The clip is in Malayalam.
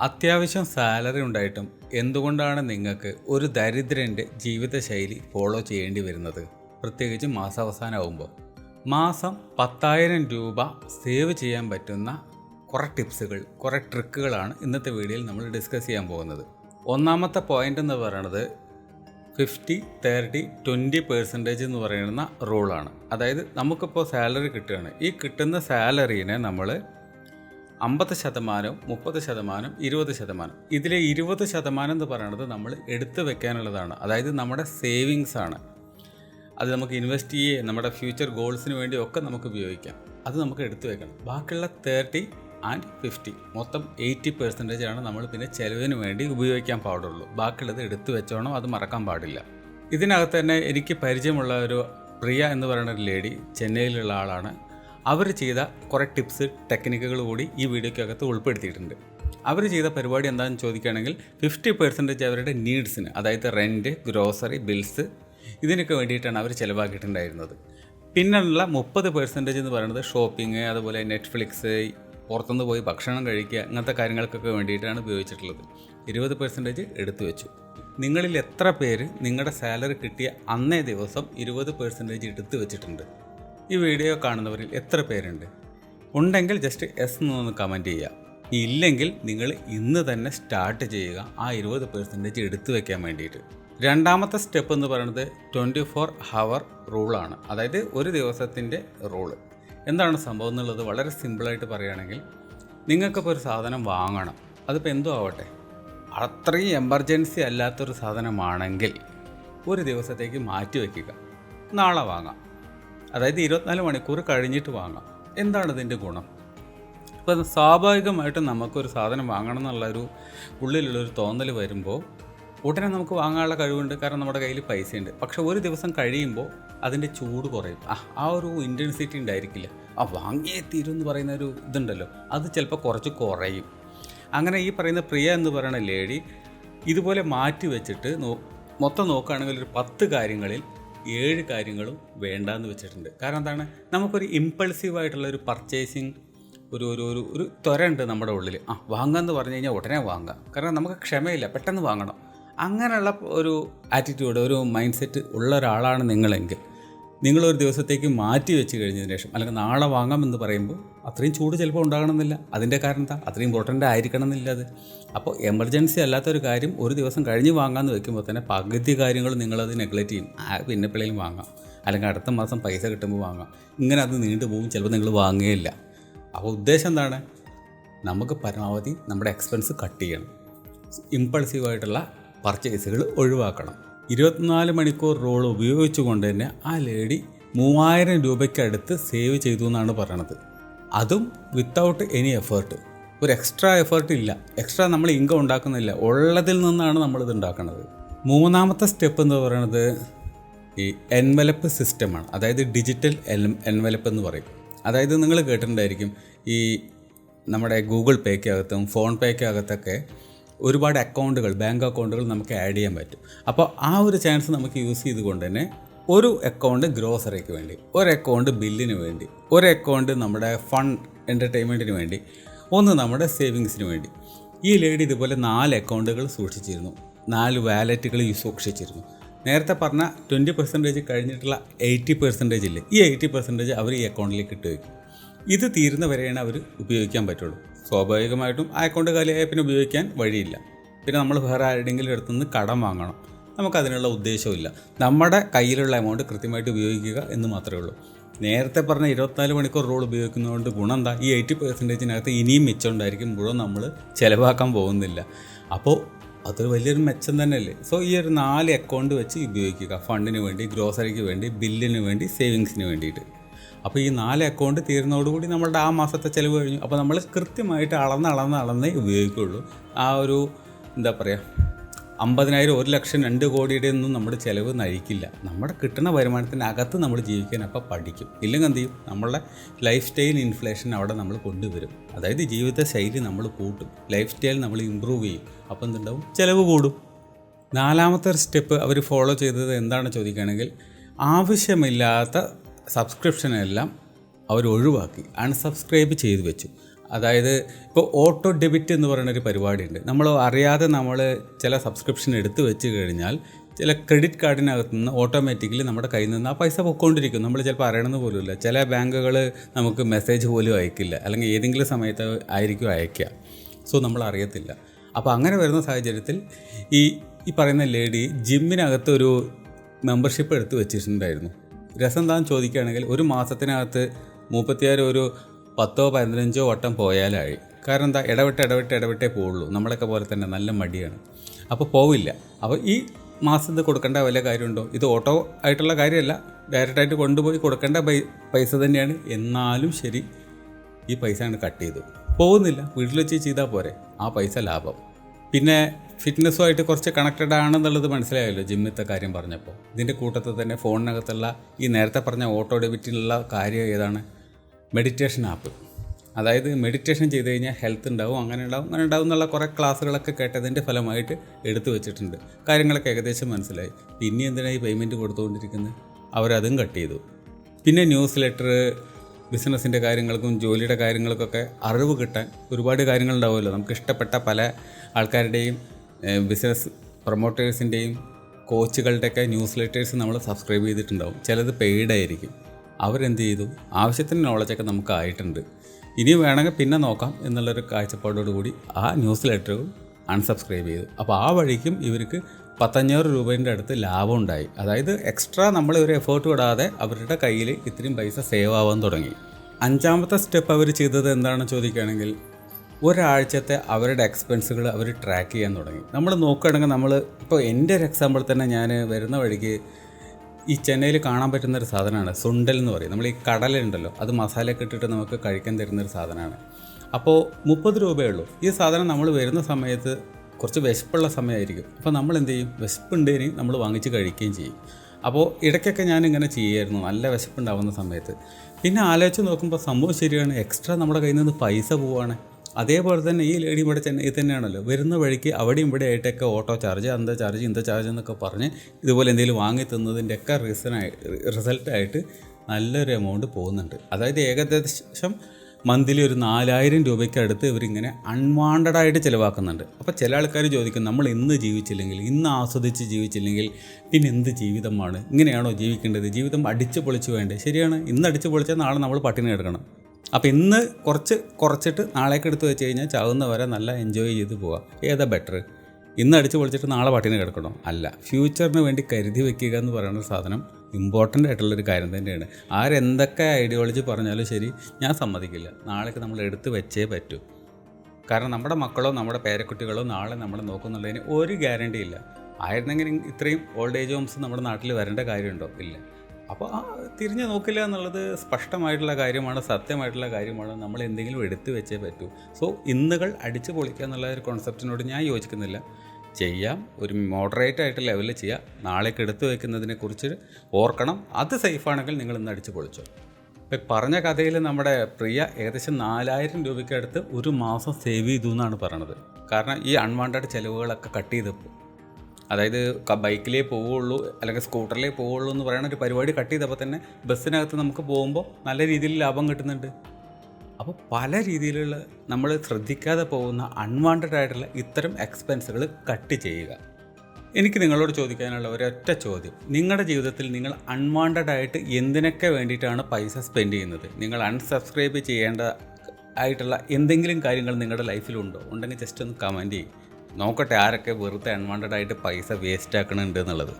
അത്യാവശ്യം സാലറി ഉണ്ടായിട്ടും എന്തുകൊണ്ടാണ് നിങ്ങൾക്ക് ഒരു ദരിദ്രന്റെ ജീവിതശൈലി ഫോളോ ചെയ്യേണ്ടി വരുന്നത്? പ്രത്യേകിച്ച് മാസാവസാനമാകുമ്പോൾ മാസം പത്തായിരം രൂപ സേവ് ചെയ്യാൻ പറ്റുന്ന കുറേ ടിപ്സുകൾ കുറേ ട്രിക്കുകളാണ് ഇന്നത്തെ വീഡിയോയിൽ നമ്മൾ ഡിസ്കസ് ചെയ്യാൻ പോകുന്നത്. ഒന്നാമത്തെ പോയിന്റ് എന്ന് പറയുന്നത് ഫിഫ്റ്റി തേർട്ടി ട്വന്റി പെർസെന്റേജ് എന്ന് പറയുന്ന റൂളാണ് അതായത് നമുക്കിപ്പോൾ സാലറി കിട്ടുകയാണ്. ഈ കിട്ടുന്ന സാലറീനെ നമ്മൾ അമ്പത് ശതമാനം മുപ്പത് ശതമാനം ഇരുപത് ശതമാനം. ഇതിലെ ഇരുപത് ശതമാനം എന്ന് പറയുന്നത് നമ്മൾ എടുത്തു വെക്കാനുള്ളതാണ്. അതായത് നമ്മുടെ സേവിങ്സ് ആണ്. അത് നമുക്ക് ഇൻവെസ്റ്റ് ചെയ്യേ നമ്മുടെ ഫ്യൂച്ചർ ഗോൾസിന് വേണ്ടിയൊക്കെ നമുക്ക് ഉപയോഗിക്കാം. അത് നമുക്ക് എടുത്തു വെക്കണം. ബാക്കിയുള്ള തേർട്ടി ആൻഡ് ഫിഫ്റ്റി. മൊത്തം എയ്റ്റി പെർസെന്റേജ് ആണ് നമ്മൾ പിന്നെ ചിലവിന് വേണ്ടി ഉപയോഗിക്കാൻ പാടുള്ളൂ. ബാക്കിയുള്ളത് എടുത്തു വെച്ചോണം അത് മറക്കാൻ പാടില്ല. ഇതിനകത്ത് തന്നെ എനിക്ക് പരിചയമുള്ള ഒരു പ്രിയ എന്ന് പറയുന്ന ഒരു ലേഡി ചെന്നൈയിലുള്ള ആളാണ്. അവർ ചെയ്ത കുറേ ടിപ്സ് ടെക്നിക്കുകൾ കൂടി ഈ വീഡിയോക്കകത്ത് ഉൾപ്പെടുത്തിയിട്ടുണ്ട്. അവർ ചെയ്ത പരിപാടി എന്താണെന്ന് ചോദിക്കുകയാണെങ്കിൽ ഫിഫ്റ്റി പെർസെന്റേജ് അവരുടെ നീഡ്സിന് അതായത് റെന്റ് ഗ്രോസറി ബിൽസ് ഇതിനൊക്കെ വേണ്ടിയിട്ടാണ് അവർ ചിലവാക്കിയിട്ടുണ്ടായിരുന്നത്. പിന്നെയുള്ള മുപ്പത് പെർസെന്റേജ് എന്ന് പറയുന്നത് ഷോപ്പിംഗ് അതുപോലെ നെറ്റ്ഫ്ലിക്സ് പുറത്തുനിന്ന് പോയി ഭക്ഷണം കഴിക്കുക ഇങ്ങനത്തെ കാര്യങ്ങൾക്കൊക്കെ വേണ്ടിയിട്ടാണ് ഉപയോഗിച്ചിട്ടുള്ളത്. ഇരുപത് പെർസെന്റേജ് എടുത്തു വെച്ചു. നിങ്ങളിൽ എത്ര പേര് നിങ്ങളുടെ സാലറി കിട്ടിയ അന്നേ ദിവസം ഇരുപത് പെർസെന്റേജ് എടുത്തു വെച്ചിട്ടുണ്ട്? ഈ വീഡിയോ കാണുന്നവരിൽ എത്ര പേരുണ്ട്? ഉണ്ടെങ്കിൽ ജസ്റ്റ് എസ് എന്നൊന്ന് കമന്റ് ചെയ്യുക. ഇല്ലെങ്കിൽ നിങ്ങൾ ഇന്ന് തന്നെ സ്റ്റാർട്ട് ചെയ്യുക. ആ ഇരുപത് പെർസെന്റേജ് എടുത്തു വയ്ക്കാൻ വേണ്ടിയിട്ട്. രണ്ടാമത്തെ സ്റ്റെപ്പ് എന്ന് പറയുന്നത് ട്വന്റി ഫോർ ഹവർ റൂളാണ് അതായത് ഒരു ദിവസത്തിന്റെ റൂൾ എന്താണ് സംഭവം എന്നുള്ളത് വളരെ സിമ്പിളായിട്ട് പറയുകയാണെങ്കിൽ നിങ്ങൾക്കിപ്പോൾ ഒരു സാധനം വാങ്ങണം. അതിപ്പോൾ എന്തോ ആവട്ടെ? അത്രയും എമർജൻസി അല്ലാത്തൊരു സാധനമാണെങ്കിൽ ഒരു ദിവസത്തേക്ക് മാറ്റി വയ്ക്കുക. നാളെ വാങ്ങാം. അതായത് ഇരുപത്തിനാല് മണിക്കൂർ കഴിഞ്ഞിട്ട് വാങ്ങാം. എന്താണ് ഇതിന്റെ ഗുണം? അപ്പോൾ സ്വാഭാവികമായിട്ടും നമുക്കൊരു സാധനം വാങ്ങണം എന്നുള്ളൊരു ഉള്ളിലുള്ളൊരു തോന്നൽ വരുമ്പോൾ ഉടനെ നമുക്ക് വാങ്ങാനുള്ള കഴിവുണ്ട്. കാരണം നമ്മുടെ കയ്യിൽ പൈസയുണ്ട്. പക്ഷെ ഒരു ദിവസം കഴിയുമ്പോൾ അതിന്റെ ചൂട് കുറയും. ആ ആ ഒരു ഇന്റൻസിറ്റി ഉണ്ടായിരിക്കില്ല. ആ വാങ്ങിയേ തീരും എന്ന് പറയുന്ന ഒരു ഇതുണ്ടല്ലോ. അത് ചിലപ്പോൾ കുറച്ച് കുറയും. അങ്ങനെ ഈ പറയുന്ന പ്രിയ എന്ന് പറയുന്ന ലേഡി ഇതുപോലെ മാറ്റി വെച്ചിട്ട് നോ മൊത്തം നോക്കുകയാണെങ്കിൽ ഒരു പത്ത് കാര്യങ്ങളിൽ ഏഴ് കാര്യങ്ങളും വേണ്ടാന്ന് വെച്ചിട്ടുണ്ട്. കാരണം എന്താണ്? നമുക്കൊരു ഇമ്പൾസീവായിട്ടുള്ള ഒരു പർച്ചേസിങ് ഒരു ഒരു ഒരു ഒരു ത്വരണ്ട് നമ്മുടെ ഉള്ളിൽ ആ വാങ്ങാമെന്ന് പറഞ്ഞു കഴിഞ്ഞാൽ ഉടനെ വാങ്ങാം. കാരണം നമുക്ക് ക്ഷമയില്ല പെട്ടെന്ന് വാങ്ങണം. അങ്ങനെയുള്ള ഒരു ആറ്റിറ്റ്യൂഡ് ഒരു മൈൻഡ് സെറ്റ് ഉള്ള ഒരാളാണ് നിങ്ങളെങ്കിൽ നിങ്ങളൊരു ദിവസത്തേക്ക് മാറ്റി വെച്ച് കഴിഞ്ഞതിന് ശേഷം അല്ലെങ്കിൽ നാളെ വാങ്ങാമെന്ന് പറയുമ്പോൾ അത്രയും ചൂട് ചിലപ്പോൾ ഉണ്ടാകണമെന്നില്ല. അതിന്റെ കാരണം എന്താ? അത്രയും ഇമ്പോർട്ടന്റ് ആയിരിക്കണം എന്നില്ല അത്. അപ്പോൾ എമർജൻസി അല്ലാത്തൊരു കാര്യം ഒരു ദിവസം കഴിഞ്ഞ് വാങ്ങാമെന്ന് വെക്കുമ്പോൾ തന്നെ പകുതി കാര്യങ്ങൾ നിങ്ങളത് നെഗ്ലക്റ്റ് ചെയ്യും. പിന്നെ പിള്ളേരും വാങ്ങാം. അല്ലെങ്കിൽ അടുത്ത മാസം പൈസ കിട്ടുമ്പോൾ വാങ്ങാം. ഇങ്ങനെ അത് നീണ്ടു പോകും ചിലപ്പോൾ നിങ്ങൾ വാങ്ങുകയില്ല അപ്പോൾ ഉദ്ദേശം എന്താണ്? നമുക്ക് പരമാവധി നമ്മുടെ എക്സ്പെൻസ് കട്ട് ചെയ്യണം. ഇമ്പൾസീവായിട്ടുള്ള പർച്ചേസുകൾ ഒഴിവാക്കണം. ഇരുപത്തിനാല് മണിക്കൂർ റോൾ ഉപയോഗിച്ചുകൊണ്ട് തന്നെ ആ ലേഡി മൂവായിരം രൂപയ്ക്കടുത്ത് സേവ് ചെയ്തു എന്നാണ് പറയണത്. അതും വിത്തൗട്ട് എനി എഫേർട്ട് ഒരു എക്സ്ട്രാ എഫേർട്ട് ഇല്ല. എക്സ്ട്രാ നമ്മൾ ഇൻകം ഉണ്ടാക്കുന്നില്ല. ഉള്ളതിൽ നിന്നാണ് നമ്മളിത് ഉണ്ടാക്കുന്നത്. മൂന്നാമത്തെ സ്റ്റെപ്പ് എന്ന് പറയുന്നത് ഈ എൻവലപ്പ് സിസ്റ്റമാണ് അതായത് ഡിജിറ്റൽ എൻ എൻവലപ്പ് എന്ന് പറയും. അതായത് നിങ്ങൾ കേട്ടിട്ടുണ്ടായിരിക്കും ഈ നമ്മുടെ ഗൂഗിൾ പേക്കകത്തും ഫോൺ പേക്കകത്തൊക്കെ ഒരുപാട് അക്കൗണ്ടുകൾ ബാങ്ക് അക്കൗണ്ടുകൾ നമുക്ക് ആഡ് ചെയ്യാൻ പറ്റും. അപ്പോൾ ആ ഒരു ചാൻസ് നമുക്ക് യൂസ് ചെയ്തുകൊണ്ട് തന്നെ ഒരു അക്കൗണ്ട് ഗ്രോസറിക്ക് വേണ്ടി ഒരു അക്കൗണ്ട് ബില്ലിന് വേണ്ടി ഒരു അക്കൗണ്ട് നമ്മുടെ ഫണ്ട് എന്റർടൈൻമെന്റിന് വേണ്ടി ഒന്ന് നമ്മുടെ സേവിങ്സിന് വേണ്ടി. ഈ ലേഡി ഇതുപോലെ നാല് അക്കൗണ്ടുകൾ സൂക്ഷിച്ചിരുന്നു. നാല് വാലറ്റുകൾ സൂക്ഷിച്ചിരുന്നു. നേരത്തെ പറഞ്ഞ ട്വന്റി പെർസെന്റേജ് കഴിഞ്ഞിട്ടുള്ള എയ്റ്റി പെർസെന്റേജ് ഇല്ലേ ഈ എയ്റ്റി പെർസെന്റേജ് അവർ ഈ അക്കൗണ്ടിലേക്ക് ഇട്ട് വയ്ക്കും ഇത് തീരുന്ന വരെയാണ് അവർ ഉപയോഗിക്കാൻ പറ്റുള്ളൂ. സ്വാഭാവികമായിട്ടും ആ അക്കൗണ്ട് കാലിയായ പിന്നെ ഉപയോഗിക്കാൻ വഴിയില്ല. പിന്നെ നമ്മൾ വേറെ ആരുടെയെങ്കിലും അടുത്തുനിന്ന് കടം വാങ്ങണം. നമുക്കതിനുള്ള ഉദ്ദേശമില്ല നമ്മുടെ കയ്യിലുള്ള എമൗണ്ട് കൃത്യമായിട്ട് ഉപയോഗിക്കുക എന്ന് മാത്രമേ ഉള്ളൂ. നേരത്തെ പറഞ്ഞ ഇരുപത്തിനാല് മണിക്കൂർ റൂൾ ഉപയോഗിക്കുന്നതുകൊണ്ട് ഗുണം എന്താ? ഈ എയ്റ്റി പെർസെന്റേജിനകത്ത് ഇനിയും മിച്ചം ഉണ്ടായിരിക്കും. മുഴുവൻ നമ്മൾ ചിലവാക്കാൻ പോകുന്നില്ല. അപ്പോൾ അതൊരു വലിയൊരു മെച്ചം തന്നെയല്ലേ? സോ ഈ ഒരു നാല് അക്കൗണ്ട് വെച്ച് ഉപയോഗിക്കുക. ഫണ്ടിന് വേണ്ടി ഗ്രോസറിക്ക് വേണ്ടി ബില്ലിന് വേണ്ടി സേവിങ്സിന് വേണ്ടിയിട്ട്. അപ്പോൾ ഈ നാല് അക്കൗണ്ട് തീരുന്നതോടുകൂടി നമ്മളുടെ ആ മാസത്തെ ചിലവ് കഴിഞ്ഞു. അപ്പോൾ നമ്മൾ കൃത്യമായിട്ട് അളന്ന് അളന്ന് അളന്നേ ഉപയോഗിക്കുകയുള്ളൂ ആ ഒരു എന്താ പറയുക അമ്പതിനായിരം ഒരു ലക്ഷം രണ്ട് കോടിയുടെ ഒന്നും നമ്മുടെ ചിലവ് നഴിക്കില്ല നമ്മുടെ കിട്ടുന്ന വരുമാനത്തിനകത്ത് നമ്മൾ ജീവിക്കാൻ അപ്പോൾ പഠിക്കും. ഇല്ലെങ്കിൽ എന്ത് ചെയ്യും? നമ്മളുടെ ലൈഫ് സ്റ്റൈൽ ഇൻഫ്ലേഷൻ അവിടെ നമ്മൾ കൊണ്ടുവരും. അതായത് ജീവിത ശൈലി നമ്മൾ കൂട്ടും. ലൈഫ് സ്റ്റൈൽ നമ്മൾ ഇമ്പ്രൂവ് ചെയ്യും. അപ്പോൾ എന്തുണ്ടാവും ചിലവ് കൂടും. നാലാമത്തെ സ്റ്റെപ്പ് അവർ ഫോളോ ചെയ്തത് എന്താണ് ചോദിക്കുകയാണെങ്കിൽ ആവശ്യമില്ലാത്ത സബ്സ്ക്രിപ്ഷനെല്ലാം അവർ ഒഴിവാക്കി. അൺസബ്സ്ക്രൈബ് ചെയ്തു വെച്ചു. അതായത് ഇപ്പോൾ ഓട്ടോ ഡെബിറ്റ് എന്ന് പറയുന്ന ഒരു പരിപാടിയുണ്ട്. നമ്മൾ അറിയാതെ നമ്മൾ ചില സബ്സ്ക്രിപ്ഷൻ എടുത്തു വെച്ച് കഴിഞ്ഞാൽ ചില ക്രെഡിറ്റ് കാർഡിനകത്ത് നിന്ന് ഓട്ടോമാറ്റിക്കലി നമ്മുടെ കയ്യിൽ നിന്ന് ആ പൈസ പൊയ്ക്കൊണ്ടിരിക്കും നമ്മൾ ചിലപ്പോൾ അറിയണമെന്ന് പോലുമില്ല. ചില ബാങ്കുകൾ നമുക്ക് മെസ്സേജ് പോലും അയക്കില്ല. അല്ലെങ്കിൽ ഏതെങ്കിലും സമയത്ത് ആയിരിക്കും അയക്കുക സോ നമ്മൾ അറിയത്തില്ല. അപ്പോൾ അങ്ങനെ വരുന്ന സാഹചര്യത്തിൽ ഈ ഈ പറയുന്ന ലേഡി ജിമ്മിനകത്ത് ഒരു മെമ്പർഷിപ്പ് എടുത്ത് വെച്ചിട്ടുണ്ടായിരുന്നു. രസം താൻ ചോദിക്കുകയാണെങ്കിൽ ഒരു മാസത്തിനകത്ത് മൂപ്പത്തിയാറ് ഒരു പത്തോ പതിനഞ്ചോ വട്ടം പോയാലായി. കാരണം എന്താ? ഇടവിട്ട് ഇടവിട്ട് ഇടവിട്ടേ പോവുള്ളൂ. നമ്മളൊക്കെ പോലെ തന്നെ നല്ല മടിയാണ്. അപ്പോൾ പോവില്ല. അപ്പോൾ ഈ മാസം ഇത് കൊടുക്കേണ്ട വല്ല കാര്യമുണ്ടോ? ഇത് ഓട്ടോ ആയിട്ടുള്ള കാര്യമല്ല. ഡയറക്റ്റായിട്ട് കൊണ്ടുപോയി കൊടുക്കേണ്ട പൈസ തന്നെയാണ്. എന്നാലും ശരി ഈ പൈസ അങ്ങ് കട്ട് ചെയ്തു. പോകുന്നില്ല. വീട്ടിൽ വെച്ച് ചെയ്താൽ പോരെ. ആ പൈസ ലാഭം. പിന്നെ ഫിറ്റ്നസ്സുമായിട്ട് കുറച്ച് കണക്റ്റഡ് ആണെന്നുള്ളത് മനസ്സിലായല്ലോ ജിമ്മിത്തെ കാര്യം പറഞ്ഞപ്പോൾ. ഇതിന്റെ കൂട്ടത്തിൽ തന്നെ ഫോണിനകത്തുള്ള ഈ നേരത്തെ പറഞ്ഞ ഓട്ടോ ഡെബിറ്റിനുള്ള കാര്യം ഏതാണ്? മെഡിറ്റേഷൻ ആപ്പ് അതായത് മെഡിറ്റേഷൻ ചെയ്ത് കഴിഞ്ഞാൽ ഹെൽത്ത് ഉണ്ടാവും അങ്ങനെ ഉണ്ടാവും അങ്ങനെ ഉണ്ടാവും എന്നുള്ള കുറേ ക്ലാസ്സുകളൊക്കെ കേട്ടതിന്റെ ഫലമായിട്ട് എടുത്തു വെച്ചിട്ടുണ്ട്. കാര്യങ്ങളൊക്കെ ഏകദേശം മനസ്സിലായി. പിന്നെ എന്തിനാണ് ഈ പേയ്മെന്റ് കൊടുത്തുകൊണ്ടിരിക്കുന്നത് അവരതും കട്ട് ചെയ്തു. പിന്നെ ന്യൂസ് ലെറ്റർ ബിസിനസ്സിന്റെ കാര്യങ്ങൾക്കും ജോലിയുടെ കാര്യങ്ങൾക്കൊക്കെ അറിവ് കിട്ടാൻ ഒരുപാട് കാര്യങ്ങളുണ്ടാവുമല്ലോ നമുക്ക് ഇഷ്ടപ്പെട്ട പല ആൾക്കാരുടെയും ബിസിനസ് പ്രൊമോട്ടേഴ്സിന്റെയും കോച്ചുകളുടെയൊക്കെ ന്യൂസ് ലെറ്റേഴ്സ് നമ്മൾ സബ്സ്ക്രൈബ് ചെയ്തിട്ടുണ്ടാവും. ചിലത് പെയ്ഡ് ആയിരിക്കും. അവരെന്ത് ചെയ്തു? ആവശ്യത്തിന് നോളജൊക്കെ നമുക്ക് ആയിട്ടുണ്ട്. ഇനി വേണമെങ്കിൽ പിന്നെ നോക്കാം എന്നുള്ളൊരു കാഴ്ചപ്പാടോടുകൂടി ആ ന്യൂസ് ലെറ്ററും അൺസബ്സ്ക്രൈബ് ചെയ്തു. അപ്പോൾ ആ വഴിക്കും ഇവർക്ക് പത്തഞ്ഞൂറ് രൂപേന്റെ അടുത്ത് ലാഭം ഉണ്ടായി. അതായത് എക്സ്ട്രാ നമ്മൾ ഒരു എഫേർട്ട് വിടാതെ അവരുടെ കയ്യിൽ ഇത്രയും പൈസ സേവ് ആവാൻ തുടങ്ങി. അഞ്ചാമത്തെ സ്റ്റെപ്പ് അവർ ചെയ്തത് എന്താണെന്ന് ചോദിക്കുകയാണെങ്കിൽ ഒരാഴ്ചത്തെ അവരുടെ എക്സ്പെൻസുകൾ അവർ ട്രാക്ക് ചെയ്യാൻ തുടങ്ങി. നമ്മൾ നോക്കുകയാണെങ്കിൽ നമ്മൾ ഇപ്പോൾ എന്റെ ഒരു എക്സാമ്പിൾ തന്നെ ഞാൻ വരുന്ന വഴിക്ക് ഈ ചെന്നൈയിൽ കാണാൻ പറ്റുന്ന ഒരു സാധനമാണ്. സുണ്ടൽ എന്ന് പറയും. നമ്മൾ ഈ കടലുണ്ടല്ലോ അത് മസാലയൊക്കെ ഇട്ടിട്ട് നമുക്ക് കഴിക്കാൻ തരുന്ന ഒരു സാധനമാണ്. അപ്പോൾ മുപ്പത് രൂപയേ ഉള്ളൂ. ഈ സാധനം നമ്മൾ വരുന്ന സമയത്ത് കുറച്ച് വിശപ്പുള്ള സമയമായിരിക്കും. അപ്പോൾ നമ്മൾ എന്ത് ചെയ്യും? വിശപ്പുണ്ടെങ്കിൽ നമ്മൾ വാങ്ങിച്ച് കഴിക്കുകയും ചെയ്യും. അപ്പോൾ ഇടയ്ക്കൊക്കെ ഞാൻ ഇങ്ങനെ ചെയ്യുമായിരുന്നു. നല്ല വിശപ്പുണ്ടാവുന്ന സമയത്ത്. പിന്നെ ആലോചിച്ച് നോക്കുമ്പോൾ സംഭവം ശരിയാണ്. എക്സ്ട്രാ നമ്മുടെ കയ്യിൽ നിന്ന് പൈസ പോവുകയാണ് അതേപോലെ തന്നെ ഈ ലേഡി ഇവിടെ ചെന്നൈ തന്നെയാണല്ലോ. വരുന്ന വഴിക്ക് അവിടെയും ഇവിടെ ആയിട്ടൊക്കെ ഓട്ടോ ചാർജ് എന്താ ചാർജ് ഇന്ത ചാർജ് എന്നൊക്കെ പറഞ്ഞ് ഇതുപോലെ എന്തെങ്കിലും വാങ്ങി തന്നതിന്റെയൊക്കെ റീസണായി റിസൾട്ടായിട്ട് നല്ലൊരു എമൗണ്ട് പോകുന്നുണ്ട്. അതായത് ഏകദേശം മന്ത്ലി ഒരു നാലായിരം രൂപയ്ക്ക് അടുത്ത് ഇവരിങ്ങനെ അൺവാണ്ടഡ് ആയിട്ട് ചിലവാക്കുന്നുണ്ട്. അപ്പോൾ ചില ആൾക്കാർ ചോദിക്കും നമ്മൾ ഇന്ന് ജീവിച്ചില്ലെങ്കിൽ ഇന്ന് ആസ്വദിച്ച് ജീവിച്ചില്ലെങ്കിൽ പിന്നെ എന്ത് ജീവിതമാണ്? ഇങ്ങനെയാണോ ജീവിക്കേണ്ടത്? ജീവിതം അടിച്ചു പൊളിച്ച് വേണ്ടേ? ശരിയാണ്. ഇന്ന് അടിച്ചു പൊളിച്ചാൽ നാളെ നമ്മൾ പട്ടിണി കിടക്കണം. അപ്പോൾ ഇന്ന് കുറച്ച് കുറച്ചിട്ട് നാളേക്ക് എടുത്ത് വെച്ച് കഴിഞ്ഞാൽ ചാവുന്നവരെ നല്ല എൻജോയ് ചെയ്ത് പോവാം. ഏതാ ബെറ്റർ ഇന്ന് അടിച്ച് പൊളിച്ചിട്ട് നാളെ പട്ടിണി കിടക്കണോ? അല്ല. ഫ്യൂച്ചറിന് വേണ്ടി കരുതി വെക്കുക എന്ന് പറയുന്ന സാധനം ഇമ്പോർട്ടന്റ് ആയിട്ടുള്ളൊരു കാര്യം തന്നെയാണ്. ആരെന്തൊക്കെ ഐഡിയോളജി പറഞ്ഞാലും ശരി ഞാൻ സമ്മതിക്കില്ല. നാളേക്ക് നമ്മൾ എടുത്ത് വെച്ചേ പറ്റൂ. കാരണം നമ്മുടെ മക്കളോ നമ്മുടെ പേരക്കുട്ടികളോ നാളെ നമ്മളെ നോക്കുന്നുള്ളതിന് ഒരു ഗ്യാരണ്ടി ഇല്ല. ആയിരുന്നെങ്കിൽ ഇത്രയും ഓൾഡ് ഏജ് ഹോംസ് നമ്മുടെ നാട്ടിൽ വരേണ്ട കാര്യമുണ്ടോ? ഇല്ല. അപ്പോൾ ആ തിരിഞ്ഞു നോക്കില്ല എന്നുള്ളത് സ്പഷ്ടമായിട്ടുള്ള കാര്യമാണ് സത്യമായിട്ടുള്ള കാര്യമാണ്. നമ്മൾ എന്തെങ്കിലും എടുത്തു വെച്ചേ പറ്റൂ. സോ ഇന്നുകൾ അടിച്ചു പൊളിക്കുക എന്നുള്ള ഒരു കോൺസെപ്റ്റിനോട് ഞാൻ യോജിക്കുന്നില്ല. ചെയ്യാം ഒരു മോഡറേറ്റ് ആയിട്ട് ലെവലിൽ ചെയ്യാം. നാളേക്ക് എടുത്തു വയ്ക്കുന്നതിനെക്കുറിച്ച് ഓർക്കണം. അത് സേഫാണെങ്കിൽ നിങ്ങൾ ഇന്ന് അടിച്ചു പൊളിച്ചോ. ഇപ്പം പറഞ്ഞ കഥയിൽ നമ്മുടെ പ്രിയ ഏകദേശം നാലായിരം രൂപയ്ക്കടുത്ത് ഒരു മാസം സേവ് ചെയ്തു എന്നാണ് പറയണത്. കാരണം ഈ അൺവാണ്ടഡ് ചിലവുകളൊക്കെ കട്ട് ചെയ്തപ്പോൾ. അതായത് ബൈക്കിലേ പോവുള്ളൂ അല്ലെങ്കിൽ സ്കൂട്ടറിലേ പോവുള്ളൂ എന്ന് പറയുന്ന ഒരു പരിപാടി കട്ട് ചെയ്തപ്പോൾ തന്നെ ബസ്സിനകത്ത് നമുക്ക് പോകുമ്പോൾ നല്ല രീതിയിൽ ലാഭം കിട്ടുന്നുണ്ട്. അപ്പോൾ പല രീതിയിലുള്ള നമ്മൾ ശ്രദ്ധിക്കാതെ പോകുന്ന അൺവാണ്ടഡ് ആയിട്ടുള്ള ഇത്തരം എക്സ്പെൻസുകൾ കട്ട് ചെയ്യുക. എനിക്ക് നിങ്ങളോട് ചോദിക്കാനുള്ള ഒരൊറ്റ ചോദ്യം. നിങ്ങളുടെ ജീവിതത്തിൽ നിങ്ങൾ അൺവാണ്ടഡ് ആയിട്ട് എന്തിനൊക്കെ വേണ്ടിയിട്ടാണ് പൈസ സ്പെൻഡ് ചെയ്യുന്നത്? നിങ്ങൾ അൺസബ്സ്ക്രൈബ് ചെയ്യേണ്ട ആയിട്ടുള്ള എന്തെങ്കിലും കാര്യങ്ങൾ നിങ്ങളുടെ ലൈഫിലുണ്ടോ ഉണ്ടെങ്കിൽ ജസ്റ്റ് ഒന്ന് കമന്റ് ചെയ്യും. നോക്കട്ടെ ആരൊക്കെ വെറുതെ അൺവാണ്ടഡ് ആയിട്ട് പൈസ വേസ്റ്റ് ആക്കണുണ്ട് എന്നുള്ളത്.